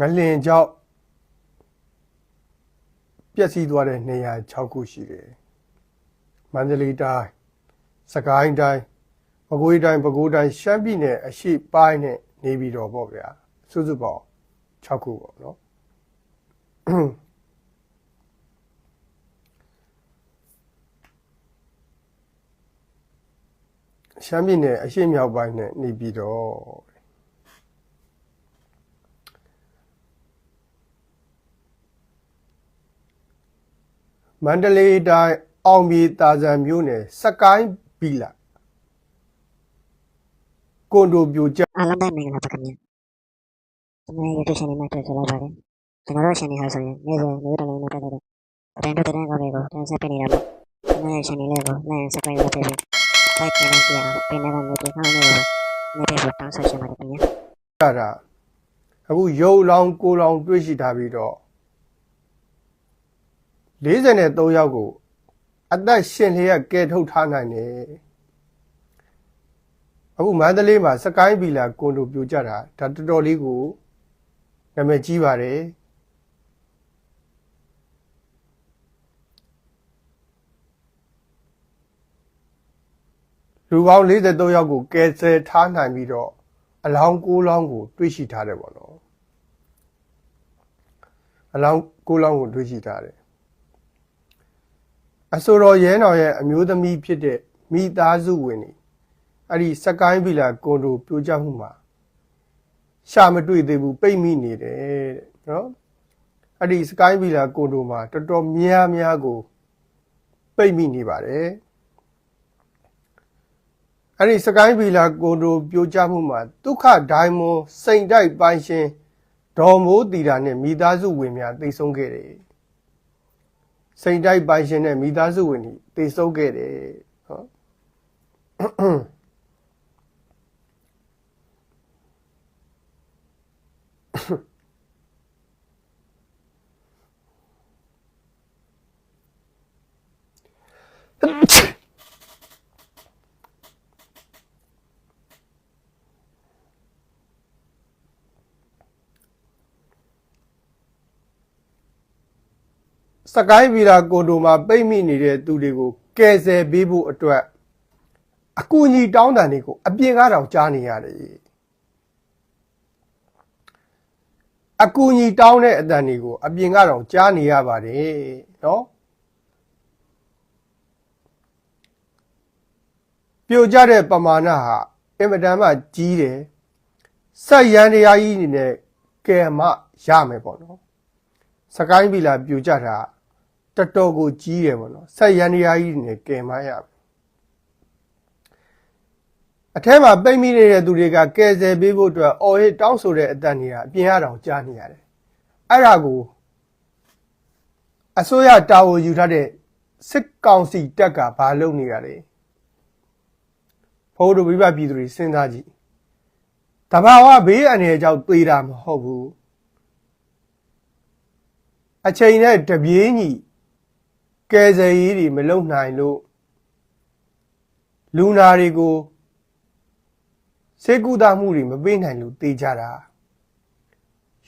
ငလင်ကြောက်ပျက်စီးသွားတဲ့နေရာ6ခုရှိတယ်မန္တလေးတိုင်းစကိုင်းတိုင်းပဲခူးတိုင်းပဲခူးတိုင်းရှမ်းပြည်နယ်အရှိပိုင်းနဲ့နေပြည်တော်ပေါ့ဗျာစုစုပေါင်း6ခုပေါ့နော်ရှမ်းပြည်နယ်အရှေ့မြောက်ပိုင်းနဲ့နေပြည်တော် မန္တလေးတိုင်းအောင်မြေတာဇံမြို့နယ်စကိုင်းဘီလာကွန်ဒိုပြိုကျအားလုံးပဲမင်္ဂလာပါခင်ဗျာကျွန်တော်ရဲ့ YouTube channel မှာတွေ့ကြလိုက်ပါတယ်ကျွန်တော်တို့ channel ဟာဆိုရင်နေ့စဉ်နေ့တိုင်းနဲ့ပတ်သက်တဲ့သတင်းတို့သတင်းကောင်းတွေကိုတင်ဆက်ပေးနေတာပေါ့ကျွန်တော်ရဲ့ channel လေးကို like and subscribe လုပ်ပေးပြီး like နဲ့ကြည့်အောင်ပြင်နေတဲ့ notification လေးကိုနေ့တိုင်းတောင်းဆိုချင်ပါတယ်ခင်ဗျာတာအခုရုပ်လောင်းကိုယ်လောင်းတွေ့ရှိထားပြီးတော့ 43ယောက်ကို အသက်ရှင်လျက်ကဲထုတ်ထားနိုင်တယ်အခုမန္တလေးမှာစကိုင်းဘီလာကွန်ဒိုပြိုကျတာဒါတော်တော်လေးကိုနာမည်ကြီးပါတယ်လူပေါင်း43ယောက်ကိုကယ်ဆယ်ထားနိုင်ပြီးတော့အလောင်း9လောင်းကို တွေ့ရှိထားတယ်ပေါ့နော်အလောင်း9လောင်းကိုတွေ့ရှိထားတယ် အဆိုတော်ရဲတော်ရဲ့အမျိုးသမီးဖြစ်တဲ့မိသားစုဝင်တွေအဲ့ဒီစကိုင်းဗီလာကွန်ဒိုပြိုကျမှုမှာရှာမတွေ့သေးဘူးပိတ်မိနေတယ်တဲ့နော်အဲ့ဒီစကိုင်းဗီလာကွန်ဒိုမှာတော်တော်များများကိုပိတ်မိနေပါတယ်အဲ့ဒီစကိုင်းဗီလာကိုတိုပြိုကျမှုမှာဒုက္ခဒိုင်းမွန်စိန်တိုက်ပိုင်းရှင်ဒေါ်မိုးတီတာနဲ့မိသားစုဝင်များတိတ်ဆုံးခဲ့တယ်။ စိန်တိုက်ပိုင်းရှင်နဲ့မိသားစုဝင်တွေတိတ်ဆုံးခဲ့တယ်ဟော စကိုင်းဗီလာကိုတိုမှာပိတ်မိနေတဲ့သူတွေကိုကယ်ဆယ်ပေးဖို့အတွက်အကူအညီတောင်းတန်တွေကိုအပြင်ကားတောင်ကြားနေရတယ်အကူအညီတောင်းတဲ့အတန်တွေကိုအပြင်ကားတောင်ကြားနေရပါတယ်နော်ပြိုကျတဲ့ပမာဏဟာအင်မတန်မှကြီးတယ်ဆက်ရန်တရားကြီးအနေနဲ့ကယ်မရမယ်ပေါ့နော် စကိုင်းဗီလာပြူကြတာတော်တော်ကိုကြီးတယ်ပေါ့နော်ဆက်ရန်ရာကြီးတွေနဲ့ကယ်မရဘူးအထဲမှာပိတ်မိနေတဲ့သူတွေကကယ်ဆယ်ပေးဖို့အတွက်အော်ဟစ်တောင်းဆိုတဲ့အတန်တွေကအပြင်ရတောင်ကြားနေရတယ်အဲ့ဒါကိုအစိုးရတာဝန်ယူထားတဲ့စစ်ကောင်စီတပ်ကဘာလုပ်နေရလဲဘိုးတို့ပြပပြည်သူတွေစဉ်းစားကြည့်တဘာဝဘေးအန္တရာယ်ကြောင့်သေတာမဟုတ်ဘူး အချိန်နဲ့တပြေးညီကယ်ဆယ်ရေးတွေမလုပ်နိုင်လို့လူနာတွေကိုစေကူတာမှုတွေမပေးနိုင်လို့တေးကြတာ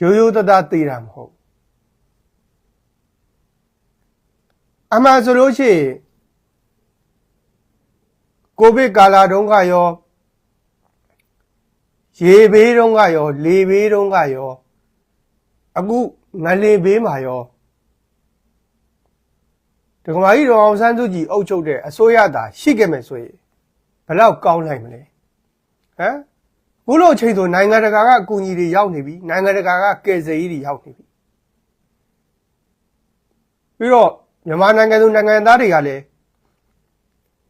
ရိုးရိုးသားသားတေးတာမဟုတ်အမှန်ဆိုလို့ရှိရင်ကိုဗစ်ကာလာတုန်းကရောရေဘေးတုန်းကရော လေဘေးတုန်းကရောအခု ငလင်ဘေးမှာရောဒကမာကြီးတော်အောင်ဆန်းစုကြည်အုပ်ချုပ်တဲ့အစိုးရသာရှိခဲ့မယ်ဆိုရင်ဘယ်တော့ကောင်းနိုင်မလဲဟမ်ဘုလို့အချိန်ဆိုနိုင်ငံတကာကအကူအညီတွေရောက်နေပြီနိုင်ငံတကာကကယ်ဆယ်ရေးတွေရောက်နေပြီပြီးတော့မြန်မာနိုင်ငံသူနိုင်ငံသားတွေကလည်း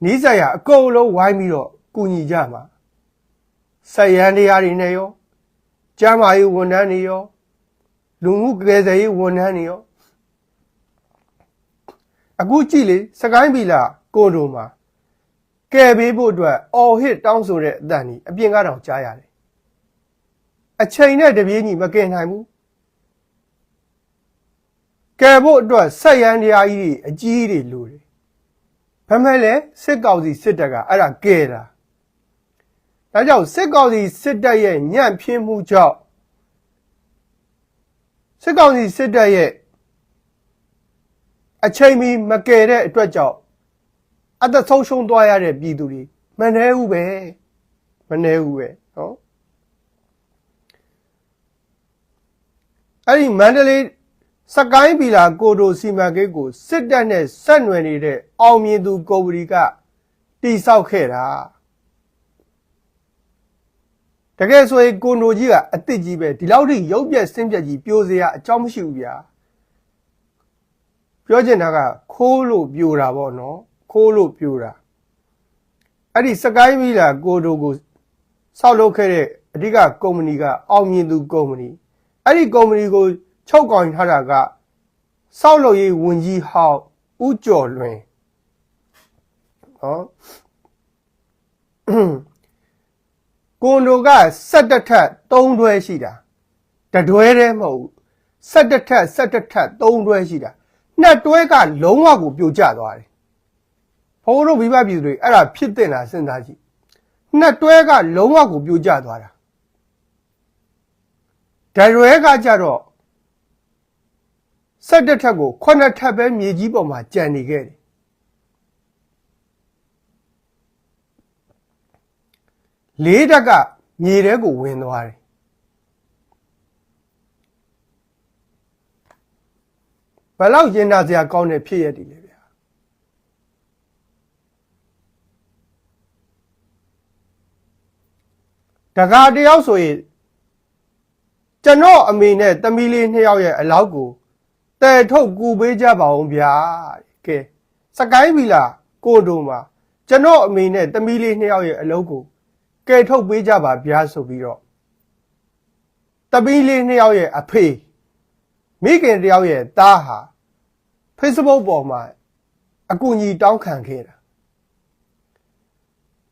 နီးစပ်ရအကုန်လုံးဝိုင်းပြီးတော့ကူညီကြမှာဆက်ရန်တရားတွေနဲ့ရောကျမ်းမာရေးဝန်ထမ်းတွေရော လူမှုကယ်ဆယ်ရေးဝန်ထမ်းတွေရောအခုကြည့်လေစကိုင်းဘီလာကိုဒိုမှာကယ်ပေးဖို့အတွက်အော်ဟစ်တောင်းဆိုတဲ့အတန်ကြီးအပြင်ကားတောင်ကြားရတယ်အချိန်နဲ့တပြေးညီမကယ်နိုင်ဘူးကယ်ဖို့အတွက်ဆက်ရန်တရားကြီးတွေအကြီးတွေလိုတယ်ဘာမဲ့လဲစစ်ကောင်စီစစ်တပ်ကအဲ့ဒါကယ်တာဒါကြောင့်စစ်ကောင်စီစစ်တပ်ရဲ့ညံ့ဖျင်းမှုကြောင့် စစ်ကောင်စီစစ်တပ်ရဲ့အချိန်မီမကယ်တဲ့အတွက်ကြောင့်အသက်ဆုံးရှုံးသွားရတဲ့ပြည်သူတွေမနှဲဘူးပဲမနှဲဘူးပဲနော်အဲ့ဒီမန္တလေးစကိုင်းပီလာကိုတိုစီမံကိန်းကိုစစ်တပ်နဲ့ဆက်နွယ်နေတဲ့အောင်မြင်သူကိုဝရီကတိဆောက်ခဲ့တာ တကယ်ဆိုရင်ကိုနိုကြီးကအစ်စ်ကြီးပဲဒီလောက်ထိရုပ်ပြက်ဆင်းပြက်ကြီးပြိုစရာအကြောင်းမရှိဘူးဗျာပြောချင်တာကခိုးလို့ပြိုတာပေါ့နော်ခိုးလို့ပြိုတာအဲ့ဒီစကိုင်းပီလာကိုတိုကိုဆောက်လုပ်ခဲ့တဲ့အဓိကကုမ္ပဏီကအောင်မြင်သူကုမ္ပဏီအဲ့ဒီကုမ္ပဏီကိုချုပ်ကောင်ထားတာကစောက်လုပ်ရေးဝန်ကြီးဟောက်ဦးကျော်လွင်နော် ကွန်ဒိုက17ထပ်3တွဲရှိတာတတွဲတည်းမဟုတ်ဘူး17ထပ်17ထပ်3တွဲရှိတာနှစ်တွဲကလုံးဝကိုပြိုကျသွားတယ်ဘိုးတို့မိဘပြည်သူတွေအဲ့ဒါဖြစ်တဲ့လားစဉ်းစားကြည့်နှစ်တွဲကလုံးဝကိုပြိုကျသွားတာတရွဲကကြတော့ဆက်တစ်ထပ်ကိုခုနှစ်ထပ်ပဲမြေကြီးပေါ်မှာကြံနေခဲ့တယ် လေးတက်ကမြေထဲကိုဝင်သွားတယ်ဘယ်လောက်ရင်နာစရာကောင်းတဲ့ဖြစ်ရည်လဲဗျာတကားတယောက်ဆိုရင်ကျွန်တော်အမေနဲ့တမီလေးနှစ်ယောက်ရဲ့အလောက်ကိုတဲထုတ်ကူပေးကြပါအောင်ဗျာကဲစကိုင်းပြီလားကိုတို့မှာကျွန်တော်အမေနဲ့တမီလေးနှစ်ယောက်ရဲ့အလုပ်ကို ကဲထုတ်ပေးကြပါဗျာဆိုပြီးတော့တမီလေးနှစ်ယောက်ရဲ့အဖေမိခင်တယောက်ရဲ့သားဟာ Facebook ပေါ်မှာအကူအညီတောင်းခံခဲ့တာ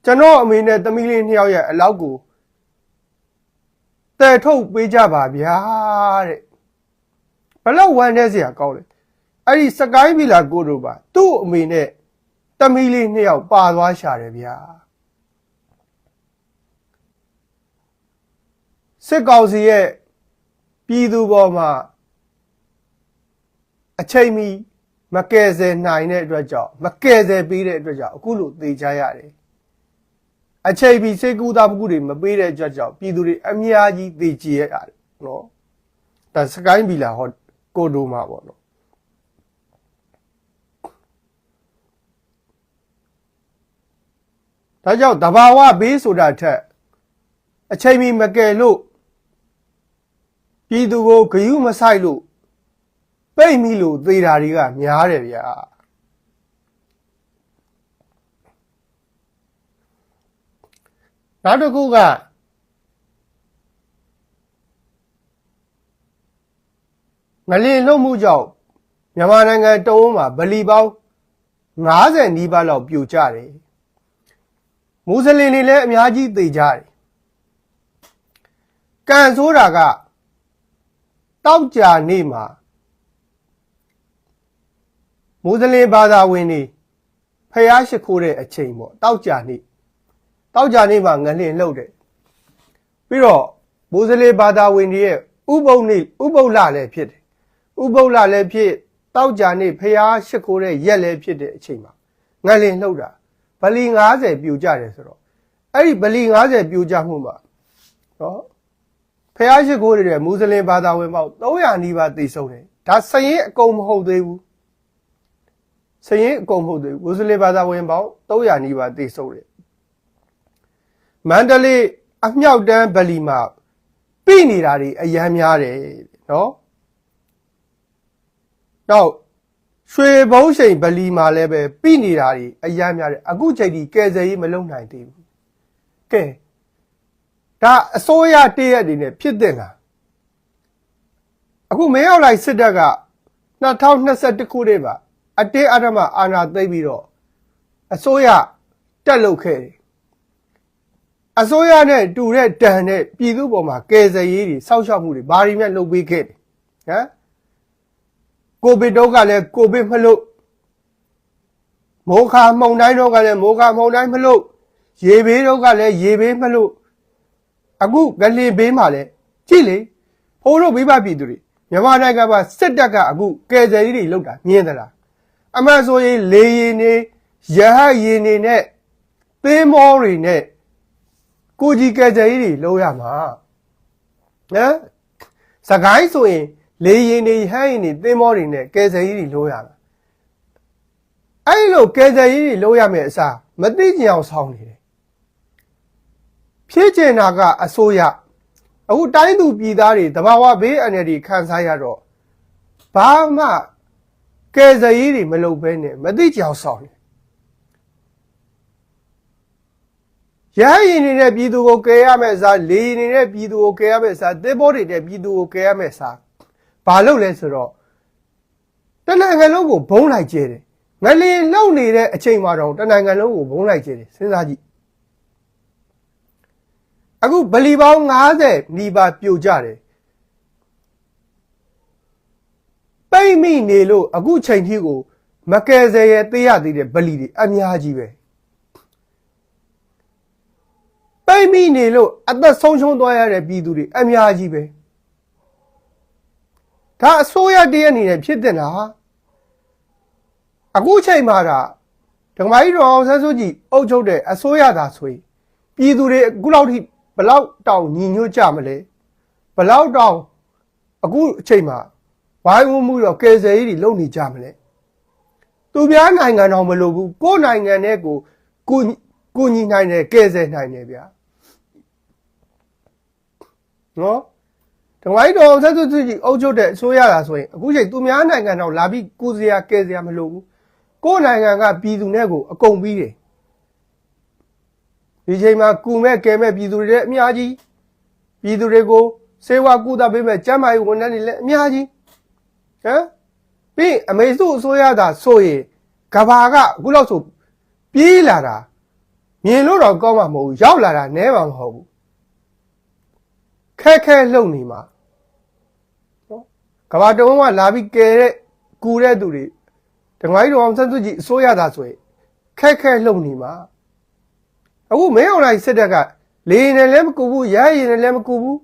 ကျွန်တော်အမေနဲ့တမီလေးနှစ်ယောက်ရဲ့အလောက်ကိုတဲထုတ်ပေးကြပါဗျာတဲ့ဘလောက်ဝမ်းနေစရာကောင်းလဲအဲ့ဒီစကိုင်းပြီလာကိုတို့ပါ သူ့အမေနဲ့တမီလေးနှစ်ယောက်ပါသွားရှာတယ်ဗျာ စစ်ကောင်စီရဲ့ပြည်သူပေါ်မှာအချိန်မီမကယ်ဆယ်နိုင်တဲ့အတွက်ကြောင့်မကယ်ဆယ်ပေးတဲ့အတွက်ကြောင့်အခုလိုသေချာရတယ်အချိန်ပြီးစေကူတာမှုတွေမပေးတဲ့ကြွကြောင့်ပြည်သူတွေအများကြီးသေချေရတယ်နော်ဒါစကိုင်းဘီလာဟောကိုဒိုမှာပေါ့နော်ဒါကြောင့်တဘာဝဘေးဆိုတာထက်အချိန်မီမကယ်လို့ ပြည်သူကိုဂယုမဆိုင်လို့ပိတ်မိလို့သေတာတွေကများတယ်ဗျာနောက်တစ်ခုကငလင်လုံးမှုကြောင့်မြန်မာနိုင်ငံတုံးမှာဗလီပေါင်း90နီးပါးလောက်ပြိုကျတယ်မွတ်စလင်တွေလည်းအများကြီးသေကြတယ်ကံဆိုးတာက တောက်ကြနေ့မှာမွတ်စလင်ဘာသာဝင်တွေဖျားရှိခိုးတဲ့အချိန်ပေါ့တောက်ကြနေ့တောက်ကြနေ့မှာငလင်လှုပ်တယ်ပြီးတော့မွတ်စလင်ဘာသာဝင်တွေရဲ့ဥပုံနေ့ဥပုပ်လလည်းဖြစ်တယ်ဥပုပ်လလည်းဖြစ်တောက်ကြနေ့ဖျားရှိခိုးတဲ့ရက်လည်းဖြစ်တဲ့အချိန်မှာငလင်လှုပ်တာဗလီ90ပြိုကျတယ်ဆိုတော့အဲ့ဒီဗလီ90ပြိုကျမှုမှာနော် ဖျားရှိခိုးတဲ့မွတ်စလင်ဘာသာဝင်ပေါင်း300နီးပါးသေဆုံးတယ်ဒါစရင်အကုန်မဟုတ်သေးဘူးစရင်အကုန်မဟုတ်သေးဘူးမွတ်စလင်ဘာသာဝင်ပေါင်း300နီးပါးသေဆုံးတယ်မန္တလေးအမြောက်တန်းဗလီမှာပြိနေတာတွေအယမ်းများတယ်နော်နောက်ရွှေဘုံးချိန်ဗလီမှာလည်းပဲပြိနေတာတွေအယမ်းများတယ်အခုချိန်ဒီကယ်ဆယ်ရေးမလုပ်နိုင်သေးဘူးကဲ ဒါအစိုးရတည့်ရက်တွေနဲ့ဖြစ်တဲ့လားအခုမင်းရောက်လိုက်စစ်တပ်က2021ခုနှစ်မှာအတေးအဓမ္မအာဏာသိမ်းပြီးတော့အစိုးရတက်လုပ်ခဲ့တယ်အစိုးရနဲ့တူတဲ့တန်နဲ့ပြည်သူပေါ်မှာကယ်ဆယ်ရေးတွေစောက်ရှောက်မှုတွေဘာတွေနဲ့လုပ်ပေးခဲ့တယ်ဟမ်ကိုဗစ်တော့ကလည်းကိုဗစ်မလို့မိုးခါမှုန်တိုင်းတော့ကလည်းမိုးခါမှုန်တိုင်းမလို့ရေဘေးတော့ကလည်းရေဘေးမလို့ အခုငလင်ဘေးမှာလဲကြည့်လေဟိုးတို့မိဘပြည်သူတွေမြန်မာနိုင်ငံမှာစစ်တပ်ကအခုကယ်ဆယ်ရေးတွေလုပ်တာမြင်သလားအမှန်ဆိုရင်လေရင်နေရဟတ်ရင်နေနဲ့သင်းမောတွေနဲ့ကိုကြီးကယ်ဆယ်ရေးတွေလုပ်ရမှာနော်စကိုင်းဆိုရင်လေရင်နေဟတ်ရင်နေသင်းမောတွေနဲ့ကယ်ဆယ်ရေးတွေလုပ်ရမှာအဲ့လိုကယ်ဆယ်ရေးတွေလုပ်ရမယ်အစားမသိကြအောင်ဆောင်းနေတယ် ဖြစ်ကျင်တာကအစိုးရအခုတိုင်းသူပြည်သားတွေတဘာဝဘေးအန္တရာယ်ခံစားရတော့ဘာမှကယ်ဆယ်ရေးတွေမလုပ်ဘဲနဲ့မသိကြအောင်ဆောင်းနေရဟရင်နေတဲ့ပြည်သူကိုကယ်ရမယ်အစားလေရင်နေတဲ့ပြည်သူကိုကယ်ရမယ်အစားတစ်ဘောတွေတဲ့ပြည်သူကိုကယ်ရမယ်အစားဘာလုပ်လဲဆိုတော့တနိုင်ငံလုံးကိုဘုံလိုက်ကျဲတယ်ငလင်လုံနေတဲ့အချိန်မှာတော့တနိုင်ငံလုံးကိုဘုံလိုက်ကျဲတယ်စဉ်းစားကြည့် အခုဗလီပေါင်း90နီးပါးပြိုကျတယ်ပိတ်မိနေလို့အခုချိန်ထိကို မကယ်ဆယ်ရသေးရသေးတဲ့ဗလီတွေအများကြီးပဲပိတ်မိနေလို့အသက်ဆုံးရှုံးသွားရတဲ့ပြည်သူတွေအများကြီးပဲဒါအစိုးရတည်းအနေနဲ့ဖြစ်တဲ့လားအခုချိန်မှာဒါဒကမာကြီးတော်အောင်ဆန်းစုကြည်အုပ်ချုပ်တဲ့အစိုးရသာဆိုရင်ပြည်သူတွေအခုလောက်ထိဘ လောက်တောင်ညီညွတ်ကြမလဲဘလောက်တောင်အခုအချိန်မှာဝိုင်းဝန်းမှုရောကယ်ဆယ်ရေးတွေလုပ်နေကြမလဲသူများနိုင်ငံတော်မလိုဘူးကိုယ်နိုင်ငံနဲ့ကိုကိုကိုညီနိုင်တယ်ကယ်ဆယ်နိုင်တယ်ဗျာနော်ဒကမာကြီးတော်အောင်ဆန်းစုကြည်အုပ်ချုပ်တဲ့အစိုးရသာဆိုရင်အခုချိန်သူများနိုင်ငံတော်လာပြီးကိုယ်စရာကယ်ဆရာမလိုဘူးကိုယ်နိုင်ငံကပြည်သူနဲ့ကိုအကုန်ပြီးတယ် ဒီချိန်မှာကုမဲ့ကဲမဲ့ပြည်သူတွေလည်းအများကြီးပြည်သူတွေကိုစေဝါကုသပေးမဲ့ကျန်းမာရေးဝန်ထမ်းတွေလည်းအများကြီးဟမ်ပြီးအမေစုအစိုးရသာဆိုရင်ကဘာကအခုလောက်ဆိုပြေးလာတာမြင်လို့တော့ကောင်းမှာမဟုတ်ဘူးရောက်လာတာနဲမှာမဟုတ်ဘူးခက်ခဲလုံနေမှာနော်ကဘာတုံးကလာပြီးကဲတဲ့ကူတဲ့သူတွေတငါးကြီးတော်အောင်စန်းစုကြည်အစိုးရသာဆိုရင်ခက်ခဲလုံနေမှာ အခုမင်းအောင်လိုက်စစ်တပ်ကလေရင်နဲ့လည်းမကူဘူးရရင်နဲ့လည်းမကူဘူး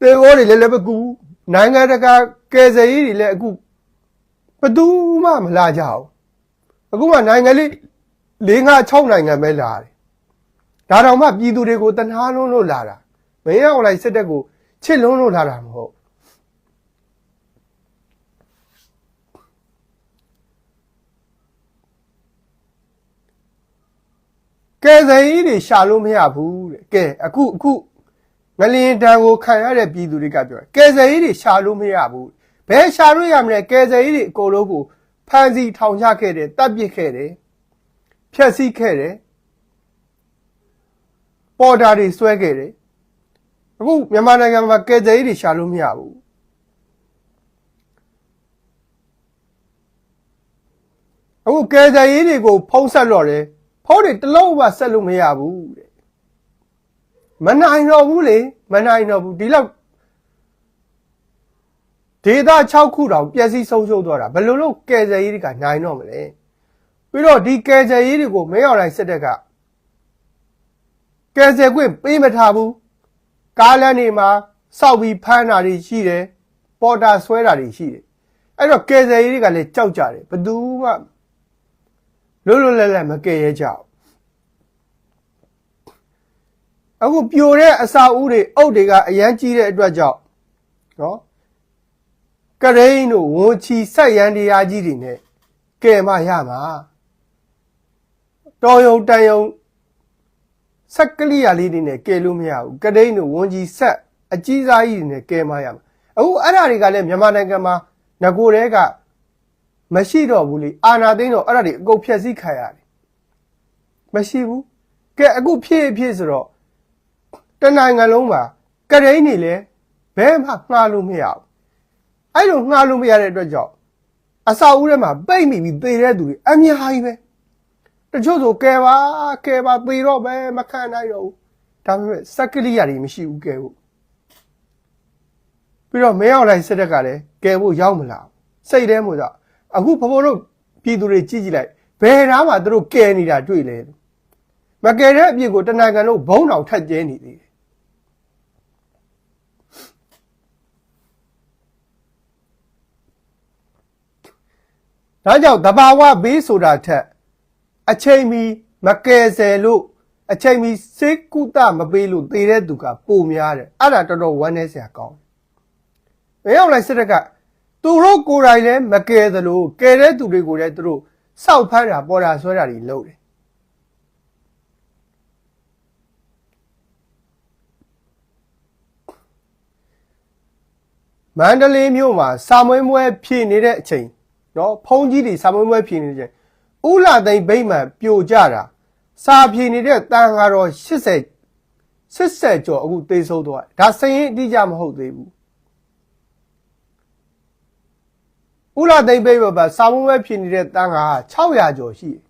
တေဝေါ်တွေလည်းလည်းမကူဘူးနိုင်ငံတကာကယ်ဆယ်ရေးတွေလည်းအခုဘယ်သူမှမလာကြဘူးအခုမှနိုင်ငံလေး၄၅6နိုင်ငံပဲလာတယ်ဒါတော့မှပြည်သူတွေကိုတနာလုံးလို့လာတာမင်းအောင်လိုက်စစ်တပ်ကိုချစ်လုံးလို့လာတာမဟုတ် ကဲဆယ်ကြီးတွေရှာလို့မရဘူးတဲ့ကဲအခုအခုငလင်တန်ကိုခံရတဲ့ပြည်သူတွေကပြောကဲဆယ်ကြီးတွေရှာလို့မရဘူးဘယ်ရှာလို့ရမလဲကဲဆယ်ကြီးတွေအကုန်လုံးကိုဖမ်းဆီးထောင်ချခဲ့တယ်တပ်ပစ်ခဲ့တယ်ဖျက်ဆီးခဲ့တယ်ပေါ်တာတွေဆွဲခဲ့တယ်အခုမြန်မာနိုင်ငံမှာကဲဆယ်ကြီးတွေရှာလို့မရဘူးအခုကဲဆယ်ကြီးတွေကိုဖုံးဆက်တော့တယ် ဖုံးတွေတစ်လုံးမှဆက်လို့မရဘူးတဲ့မနိုင်တော့ဘူးလေမနိုင်တော့ဘူးဒီလောက်ဒေတာ6ခုတောင်ပျက်စီးဆုံးရှုံးသွားတာဘယ်လိုလုပ်ကယ်ဆယ်ရေးတွေကနိုင်တော့မလဲပြီးတော့ဒီကယ်ဆယ်ရေးတွေကိုမင်းအောင်လိုက်စစ်တပ်ကကယ်ဆယ်ခွင့်ပေးမထားဘူးကားလမ်းတွေမှာစောက်ပြီးဖမ်းတာတွေရှိတယ်ပေါ်တာဆွဲတာတွေရှိတယ်အဲ့တော့ကယ်ဆယ်ရေးတွေကလည်းကြောက်ကြတယ်ဘယ်သူမှ လွတ်လွတ်လပ်လပ်မကယ်ရကြဘူးအခုပြိုတဲ့အစာအုပ်တွေအုပ်တွေကအရန်ကြီးတဲ့အတွက်ကြောင့်နော်ကရိန်းတို့ဝန်ချီဆက်ရန်တရားကြီးတွေနဲ့ကဲမရမှာတော်ယုံတန်ယုံဆက်ကလိယာလေးတွေနဲ့ကဲလို့မရဘူးကရိန်းတို့ဝန်ချီဆက်အကြီးစားကြီးတွေနဲ့ကဲမရမှာအခုအဲ့ဓာတွေကလည်းမြန်မာနိုင်ငံမှာငကိုတဲက မရှိတော့ဘူးလေအာနာသိန်းတော့အဲ့ဒါတွေအကုန်ဖြည့်ဆည်းခံရတယ်မရှိဘူးကဲအခုဖြည့်ဖြည့်ဆိုတော့တနိုင်ငံလုံးမှာကရိန်းနေလဲဘဲမှငှားလို့မရဘူးအဲ့လိုငှားလို့မရတဲ့အတွက်ကြောင့်အစာဦးထဲမှာပိတ်မိပြီးသေတဲ့သူတွေအများကြီးပဲတချို့ဆိုကဲပါကဲပါသေတော့ပဲမခံနိုင်တော့ဘူးဒါပေမဲ့စက်ကလိယာတွေမရှိဘူးကဲဖို့ပြီးတော့မင်းအောင်လိုက်စစ်တပ်ကလည်းကဲဖို့ရောက်မလာဘူးစိတ်ထဲမှာကြောင့် အခုဖဖတို့ပြည်သူတွေကြည့်ကြည့်လိုက်ဘယ်သားမှသူတို့ကယ်နေတာတွေ့လဲမကယ်တဲ့အပြစ်ကိုတဏ္ဍာကန်တို့ဘုံတော်ထက်ကျဲနေသေးတယ်ဒါကြောင့်တဘာဝဘေးဆိုတာထက်အချိန်မီမကယ်ဆယ်လို့အချိန်မီစေကုသမပေးလို့သေတဲ့သူကပိုများတယ်အဲ့ဒါတော်တော်ဝမ်းနည်းစရာကောင်းတယ်။ဘယ်ရောက်လဲစစ်တက်က သူတို့ကိုယ်တိုင်လည်းမကယ်သလိုကယ်တဲ့သူတွေကိုလည်းသူတို့စောက်ဖမ်းတာပေါ်တာဆွဲတာတွေလုပ်တယ်မန္တလေးမြို့မှာစာမွေးမွဲဖြည့်နေတဲ့အချိန်နော်ဖုံးကြီးတွေစာမွေးမွဲဖြည့်နေတဲ့အချိန်ဥလာသိမ့်ဗိမ့်မှန်ပြိုကျတာစာဖြည့်နေတဲ့တန်ကတော့80 80ကျော်အခုသေဆုံးသွားတယ်ဒါစရင်အတိအကျမဟုတ်သေးဘူး ဥလာသိမ့်ဗိမ့်မှန်စာမွေးမွဲဖြည့်နေတဲ့တန်က600ကျော်ရှိတယ်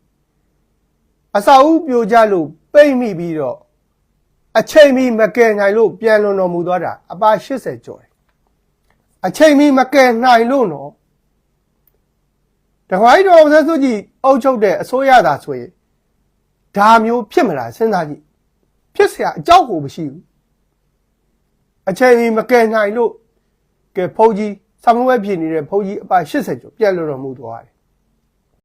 အစာဦးပြိုကျလို့ပိတ်မိပြီးတော့အချိန်မီမကယ်နိုင်လို့ပြန်လွန်တော်မူသွားတာအပါ80ကျော်တယ် အချိန်မီမကယ်နိုင်လို့နော်တခါကြီးတော်ဆက်စုကြည်အုပ်ချုပ်တဲ့အစိုးရသာဆိုရင်ဒါမျိုးဖြစ်မလားစဉ်းစားကြည့်ဖြစ်เสียအကြောက်ကိုမရှိဘူးအချိန်မီမကယ်နိုင်လို့ကဲဖုန်းကြီး ဆမဝဲဖြစ်နေတဲ့ဖုန်းကြီးအပါ80ကျော်ပြက်လို့တော်မူသွားတယ်